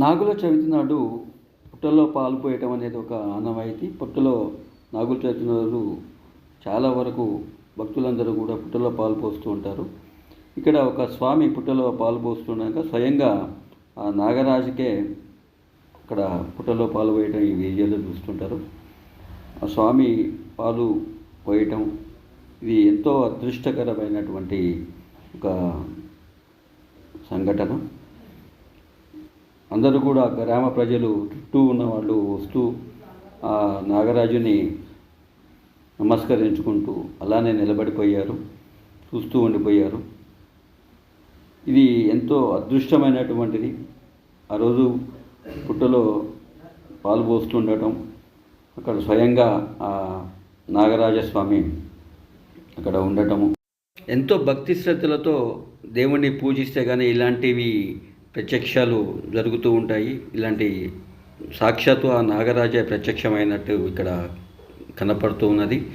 నాగుల చవితి నాడు పుట్టలో పాలు పోయటం అనేది ఒక ఆనవాయితీ పుట్టలో నాగుల చవితి నాడు చాలా వరకు భక్తులందరూ కూడా పుట్టలో పాలు పోస్తూ ఉంటారు. ఇక్కడ ఒక స్వామి పుట్టలో పాలు పోస్తుండగా స్వయంగా ఆ నాగరాజుకే అక్కడ పుట్టలో పాలు పోయటం ఈ వీడియోలో చూస్తుంటారు. ఆ స్వామి పాలు పోయటం ఇది ఎంతో అదృష్టకరమైనటువంటి ఒక సంఘటన. అందరూ కూడా గ్రామ ప్రజలు చుట్టూ ఉన్న వాళ్ళు వస్తూ ఆ నాగరాజుని నమస్కరించుకుంటూ అలానే నిలబడిపోయారు చూస్తూ ఉండిపోయారు. ఇది ఎంతో అదృష్టమైనటువంటిది. ఆ రోజు పుట్టలో పాలు పోస్తుండటం అక్కడ స్వయంగా ఆ నాగరాజస్వామి అక్కడ ఉండటము. ఎంతో భక్తి శ్రద్ధలతో దేవుణ్ణి పూజిస్తే కానీ ఇలాంటివి ప్రత్యక్షాలు జరుగుతూ ఉంటాయి. ఇలాంటి సాక్షాత్తు ఆ నాగరాజే ప్రత్యక్షమైనట్టు ఇక్కడ కనపడుతూ ఉన్నది.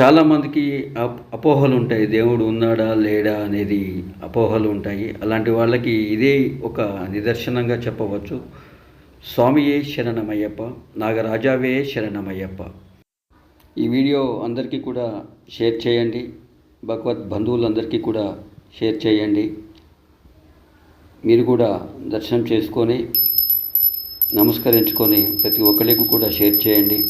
చాలామందికి అప్- అపోహలు ఉంటాయి. దేవుడు ఉన్నాడా లేడా అనేది అపోహలు ఉంటాయి. అలాంటి వాళ్ళకి ఇదే ఒక నిదర్శనంగా చెప్పవచ్చు. స్వామియే శరణమయ్యప్ప నాగరాజావే శరణమయ్యప్ప. ఈ వీడియో అందరికీ కూడా షేర్ చేయండి. భగవత్ బంధువులందరికీ కూడా షేర్ చేయండి. మీరు కూడా దర్శనం చేసుకొని నమస్కరించుకొని ప్రతి ఒక్కరికి కూడా షేర్ చేయండి.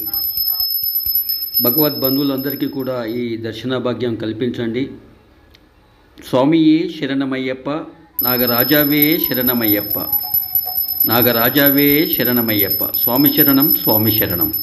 భగవద్ బంధువులందరికీ కూడా ఈ దర్శన భాగ్యం కల్పించండి. స్వామియే శరణమయ్యప్ప నాగరాజావే శరణమయ్యప్ప నాగరాజావే శరణమయ్యప్ప. స్వామి శరణం స్వామి శరణం.